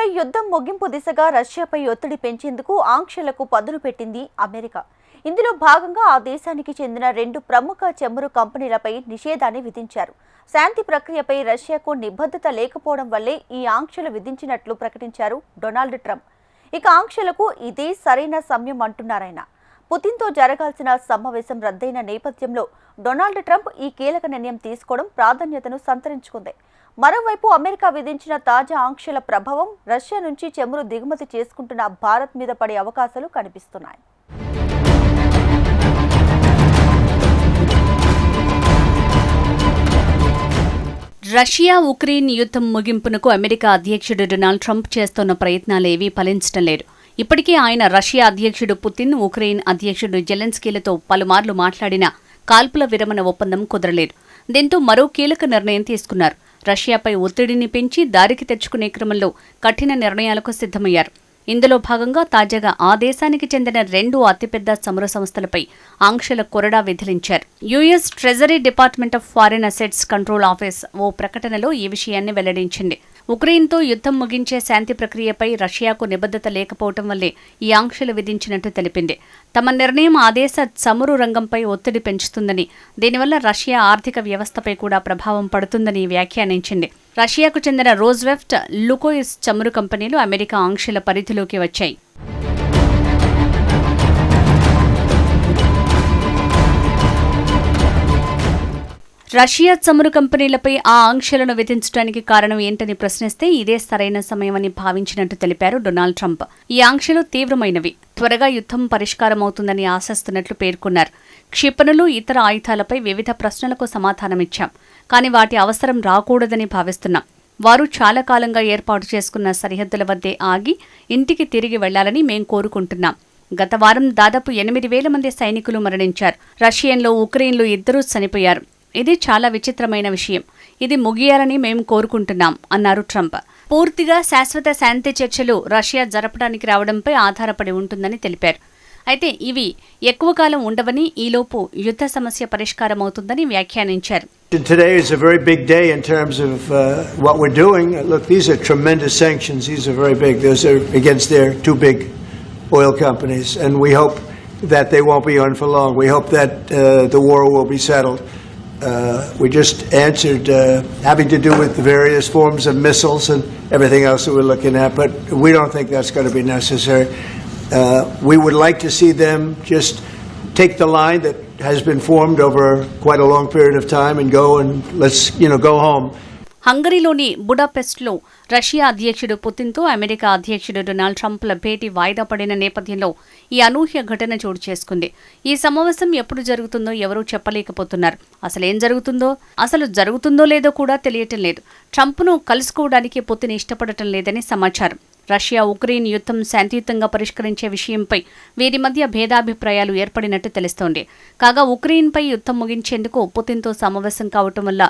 ఉక్రెయిన్పై యుద్ధం ముగింపు దిశగా రష్యాపై ఒత్తిడి పెంచేందుకు ఆంక్షలకు పదును పెట్టింది అమెరికా. ఇందులో భాగంగా ఆ దేశానికి చెందిన రెండు ప్రముఖ చమురు కంపెనీలపై నిషేధాన్ని విధించారు. శాంతి ప్రక్రియపై రష్యాకు నిబద్ధత లేకపోవడం వల్లే ఈ ఆంక్షలు విధించినట్లు ప్రకటించారు డొనాల్డ్ ట్రంప్. ఇక ఆంక్షలకు ఇదే సరైన సమయం అంటున్నారాయన పుతిన్తో జరగాల్సిన సమావేశం రద్దయిన నేపథ్యంలో డొనాల్డ్ ట్రంప్ ఈ కీలక నిర్ణయం తీసుకోవడం ప్రాధాన్యతను సంతరించుకుంది. మరోవైపు అమెరికా విధించిన తాజా ఆంక్షల ప్రభావం రష్యా నుంచి చమురు దిగుమతి చేసుకుంటున్న భారత్ మీద పడే అవకాశాలు కనిపిస్తున్నాయి. రష్యా ఉక్రెయిన్ యుద్ధం ముగింపునకు అమెరికా అధ్యక్షుడు డొనాల్డ్ ట్రంప్ చేస్తున్న ప్రయత్నాలేవీ ఫలించడం లేదు. ఇప్పటికే ఆయన రష్యా అధ్యక్షుడు పుతిన్ ఉక్రెయిన్ అధ్యక్షుడు జెలెన్స్కీలతో పలుమార్లు మాట్లాడినా కాల్పుల విరమణ ఒప్పందం కుదరలేదు. దీంతో మరో కీలక నిర్ణయం తీసుకున్నారు. రష్యాపై ఒత్తిడిని పెంచి దారికి తెచ్చుకునే క్రమంలో కఠిన నిర్ణయాలకు సిద్ధమయ్యారు. ఇందులో భాగంగా తాజాగా ఆ దేశానికి చెందిన రెండు అతిపెద్ద సమర సంస్థలపై ఆంక్షల కొరడా విధిలించారు. US treasury department of foreign assets control office ఓ ప్రకటనలో ఈ విషయాన్ని వెల్లడించింది. ఉక్రెయిన్తో యుద్ధం ముగించే శాంతి ప్రక్రియపై రష్యాకు నిబద్ధత లేకపోవటం వల్లే ఈ ఆంక్షలు విధించినట్టు తెలిపింది. తమ నిర్ణయం ఆ దేశ చమురు రంగంపై ఒత్తిడి పెంచుతుందని దీనివల్ల రష్యా ఆర్థిక వ్యవస్థపై కూడా ప్రభావం పడుతుందని వ్యాఖ్యానించింది. రష్యాకు చెందిన రోజ్వెఫ్ట్ లుకోయిస్ చమురు కంపెనీలు అమెరికా ఆంక్షల పరిధిలోకి వచ్చాయి. రష్యా చమురు కంపెనీలపై ఆ ఆంక్షలను విధించడానికి కారణం ఏంటని ప్రశ్నిస్తే ఇదే సరైన సమయమని భావించినట్టు తెలిపారు డొనాల్డ్ ట్రంప్. ఈ ఆంక్షలు తీవ్రమైనవి. త్వరగా యుద్ధం పరిష్కారమవుతుందని ఆశిస్తున్నట్లు పేర్కొన్నారు. క్షిపణులు ఇతర ఆయుధాలపై వివిధ ప్రశ్నలకు సమాధానమిచ్చాం. కానీ వాటి అవసరం రాకూడదని భావిస్తున్నాం. వారు చాలా కాలంగా ఏర్పాటు చేసుకున్న సరిహద్దుల వద్దే ఆగి ఇంటికి తిరిగి వెళ్ళాలని మేం కోరుకుంటున్నాం. గత వారం దాదాపు ఎనిమిది వేల మంది సైనికులు మరణించారు. రష్యన్లో ఉక్రెయిన్లో ఇద్దరూ చనిపోయారు. ఇది చాలా విచిత్రమైన విషయం ఇది ముగియాలని మేము కోరుకుంటున్నాం అన్నారు ట్రంప్ పూర్తిగా శాశ్వత శాంతి చర్చలు రష్యా జరపడానికి రావడంపై ఆధారపడి ఉంటుందని తెలిపారు అయితే ఇవి ఎక్కువ కాలం ఉండవని ఈలోపు యుద్ధ సమస్య పరిష్కారం అవుతుందని వ్యాఖ్యానించారు Today is a very big day in terms of uh, what we're doing. Look, these are tremendous sanctions. These are very big. Those are against their two big oil companies, and we hope that they won't be on for long. We hope that uh, the war will be settled. Uh, we just answered uh, having to do with the various forms of missiles and everything else that we're looking at, but we don't think that's going to be necessary. Uh, we would like to see them just take the line that has been formed over quite a long period of time and go and let's, you know, go home. హంగరీలోని బుడాపెస్ట్లో Russia అధ్యక్షుడు పుతిన్తో America అధ్యక్షుడు Donald ట్రంప్ల భేటీ వాయిదా పడిన నేపథ్యంలో ఈ అనూహ్య ఘటన చోటు చేసుకుంది. ఈ సమావేశం ఎప్పుడు జరుగుతుందో ఎవరూ చెప్పలేకపోతున్నారు. అసలేం జరుగుతుందో అసలు జరుగుతుందో లేదో కూడా తెలియటం లేదు. ట్రంప్ను కలుసుకోవడానికి పుతిన్ ఇష్టపడటం లేదని సమాచారం. రష్యా ఉక్రెయిన్ యుద్ధం శాంతియుతంగా పరిష్కరించే విషయంపై వీరి మధ్య భేదాభిప్రాయాలు ఏర్పడినట్టు తెలుస్తోంది. కాగా ఉక్రెయిన్పై యుద్ధం ముగించేందుకు పుతిన్తో సమావేశం కావటం వల్ల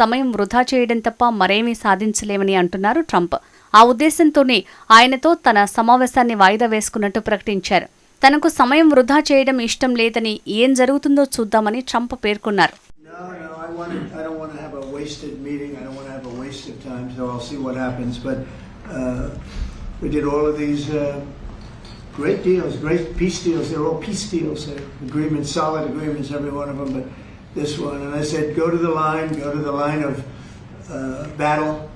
సమయం వృధా చేయడం తప్ప మరేమీ సాధించలేమని అంటున్నారు ట్రంప్. ఆ ఉద్దేశంతోనే ఆయనతో తన సమావేశాన్ని వాయిదా వేసుకున్నట్టు ప్రకటించారు. తనకు సమయం వృధా చేయడం ఇష్టం లేదని ఏం జరుగుతుందో చూద్దామని ట్రంప్ పేర్కొన్నారు. This one, and I said, go to the line, go to the line of uh, battle,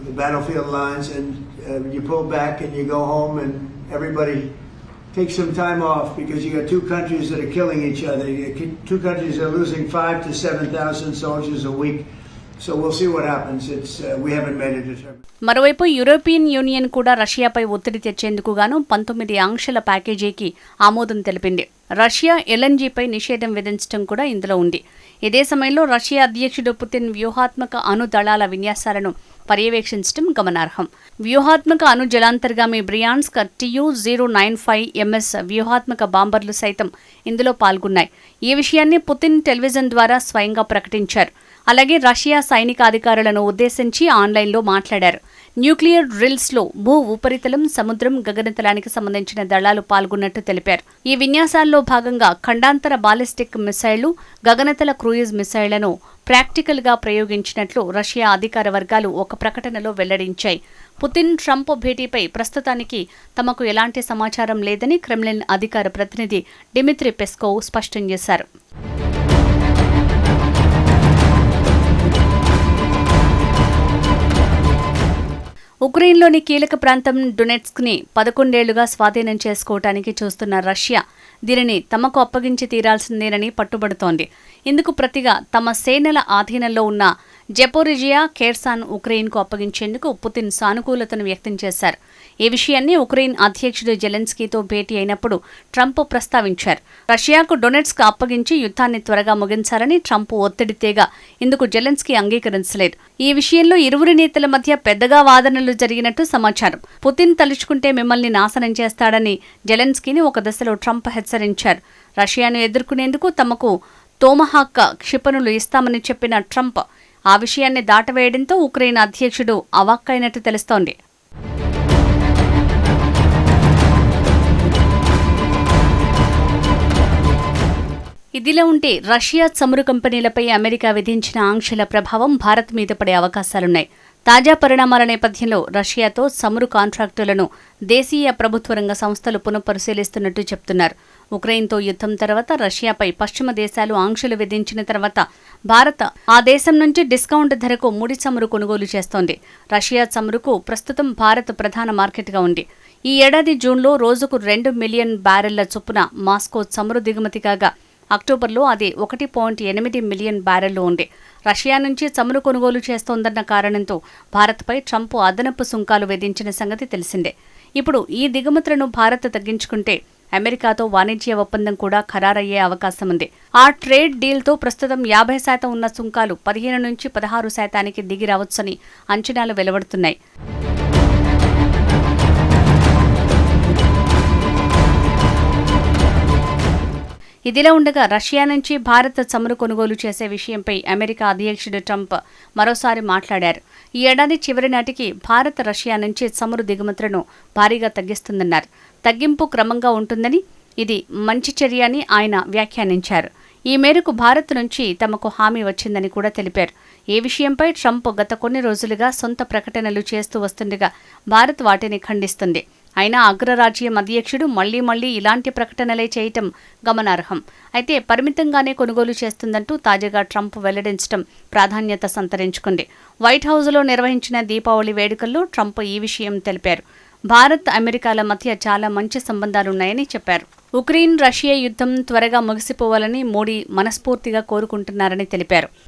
the battlefield lines, and uh, you pull back and you go home, and everybody take some time off because you got two countries that are killing each other. You two countries that are losing five to seven thousand soldiers a week. మరోవైపు European union కూడా రష్యాపై ఒత్తిడి తెచ్చేందుకు గాను పంతొమ్మిది ఆంక్షల ప్యాకేజీకి ఆమోదం తెలిపింది. రష్యా ఎల్ఎన్జీపై నిషేధం విధించడం కూడా ఇందులో ఉంది. ఇదే సమయంలో రష్యా అధ్యక్షుడు పుతిన్ వ్యూహాత్మక అణుదళాల విన్యాసాలను పర్యవేక్షించడం గమనార్హం. వ్యూహాత్మక అణు జలాంతర్గామి Bryansk TU zero nine five MS వ్యూహాత్మక బాంబర్లు సైతం ఇందులో పాల్గొన్నాయి. ఈ విషయాన్ని పుతిన్ టెలివిజన్ ద్వారా స్వయంగా ప్రకటించారు. అలాగే రష్యా సైనిక అధికారులను ఉద్దేశించి ఆన్లైన్లో మాట్లాడారు. న్యూక్లియర్ డ్రిల్స్లో భూ ఉపరితలం సముద్రం గగనతలానికి సంబంధించిన దళాలు పాల్గొన్నట్టు తెలిపారు. ఈ విన్యాసాల్లో భాగంగా ఖండాంతర బాలిస్టిక్ మిసైళ్ళు గగనతల క్రూయిజ్ మిసైళ్ళను ప్రాక్టికల్గా ప్రయోగించినట్లు రష్యా అధికార వర్గాలు ఒక ప్రకటనలో వెల్లడించాయి. పుతిన్ ట్రంప్ భేటీపై ప్రస్తుతానికి తమకు ఎలాంటి సమాచారం లేదని క్రెమ్లిన్ అధికార ప్రతినిధి డిమిత్రి పెస్కోవ్ స్పష్టం చేశారు. ఉక్రెయిన్లోని కీలక ప్రాంతం డొనెట్స్క్ని పదకొండేళ్ళుగా స్వాధీనం చేసుకోవటానికి చూస్తున్న రష్యా దీనిని తమకు అప్పగించి తీరాల్సిందేనని పట్టుబడుతోంది. ఇందుకు ప్రతిగా తమ సేనల ఆధీనంలో ఉన్న జెపోరిజియా ఖేర్సాన్ ఉక్రెయిన్కు అప్పగించేందుకు పుతిన్ సానుకూలతను వ్యక్తం చేశారు. ఈ విషయాన్ని ఉక్రెయిన్ అధ్యక్షుడు జెలెన్స్కీతో భేటీ అయినప్పుడు ట్రంప్ ప్రస్తావించారు. రష్యాకు డొనెట్స్క్ అప్పగించి యుద్ధాన్ని త్వరగా ముగించాలని ట్రంప్ ఒత్తిడి తేగా ఇందుకు జెలెన్స్కీ అంగీకరించలేదు. ఈ విషయంలో ఇరువురి నేతల మధ్య పెద్దగా వాదనలు జరిగినట్టు సమాచారం. పుతిన్ తలుచుకుంటే మిమ్మల్ని నాశనం చేస్తాడని జెలెన్స్కీని ఒక దశలో ట్రంప్ హెచ్చరించారు. రష్యాను ఎదుర్కొనేందుకు తమకు తోమహాక్క క్షిపణులు ఇస్తామని చెప్పిన ట్రంప్ ఆ విషయాన్ని దాటవేయడంతో ఉక్రెయిన్ అధ్యక్షుడు అవాక్కైనట్టు తెలుస్తోంది. ఇదిలా ఉంటే రష్యా చమురు కంపెనీలపై అమెరికా విధించిన ఆంక్షల ప్రభావం భారత్ మీద పడే అవకాశాలున్నాయి. తాజా పరిణామాల నేపథ్యంలో రష్యాతో చమురు కాంట్రాక్టులను దేశీయ ప్రభుత్వ రంగ సంస్థలు పునఃపరిశీలిస్తున్నట్టు చెప్తున్నారు. ఉక్రెయిన్తో యుద్ధం తర్వాత రష్యాపై పశ్చిమ దేశాలు ఆంక్షలు విధించిన తర్వాత భారత్ ఆ దేశం నుంచి డిస్కౌంట్ ధరకు ముడి చమురు కొనుగోలు చేస్తోంది. రష్యా చమురుకు ప్రస్తుతం భారత్ ప్రధాన మార్కెట్గా ఉంది. ఈ ఏడాది జూన్లో రోజుకు రెండు మిలియన్ బ్యారెళ్ళ చొప్పున మాస్కో చమురు దిగుమతి కాగా అక్టోబర్లో అది ఒకటి పాయింట్ ఎనిమిది మిలియన్ బ్యారెళ్ళు ఉంది. రష్యా నుంచి చమురు కొనుగోలు చేస్తోందన్న కారణంతో భారత్పై ట్రంప్ అదనపు సుంకాలు విధించిన సంగతి తెలిసిందే. ఇప్పుడు ఈ దిగుమతులను భారత్ తగ్గించుకుంటే అమెరికాతో వాణిజ్య ఒప్పందం కూడా ఖరారయ్యే అవకాశం ఉంది ఆ ట్రేడ్ డీల్తో ప్రస్తుతం యాభై శాతం ఉన్న సుంకాలు పదిహేను నుంచి పదహారు శాతానికి దిగి రావచ్చని అంచనాలు వెలువడుతున్నాయి. ఇదిలా ఉండగా రష్యా నుంచి భారత్ చమురు కొనుగోలు చేసే విషయంపై అమెరికా అధ్యక్షుడు ట్రంప్ మరోసారి మాట్లాడారు. ఈ ఏడాది చివరి నాటికి భారత్ రష్యా నుంచి చమురు దిగుమతులను భారీగా తగ్గిస్తుందన్నారు. తగ్గింపు క్రమంగా ఉంటుందని ఇది మంచి చర్య అని ఆయన వ్యాఖ్యానించారు. ఈ మేరకు భారత్ నుంచి తమకు హామీ వచ్చిందని కూడా తెలిపారు. ఈ విషయంపై ట్రంప్ గత కొన్ని రోజులుగా సొంత ప్రకటనలు చేస్తూ వస్తుండగా భారత్ వాటిని ఖండిస్తుంది. అయినా అగ్రరాజ్యం అధ్యక్షుడు మళ్ళీ మళ్ళీ ఇలాంటి ప్రకటనలే చేయటం గమనార్హం. అయితే పరిమితంగానే కొనుగోలు చేస్తుందంటూ తాజాగా ట్రంప్ వెల్లడించడం ప్రాధాన్యత సంతరించుకుంది. వైట్ హౌజ్లో నిర్వహించిన దీపావళి వేడుకల్లో ట్రంప్ ఈ విషయం తెలిపారు. భారత్ అమెరికాల మధ్య చాలా మంచి సంబంధాలున్నాయని చెప్పారు. ఉక్రెయిన్ రష్యా యుద్ధం త్వరగా ముగిసిపోవాలని మోడీ మనస్ఫూర్తిగా కోరుకుంటున్నారని తెలిపారు.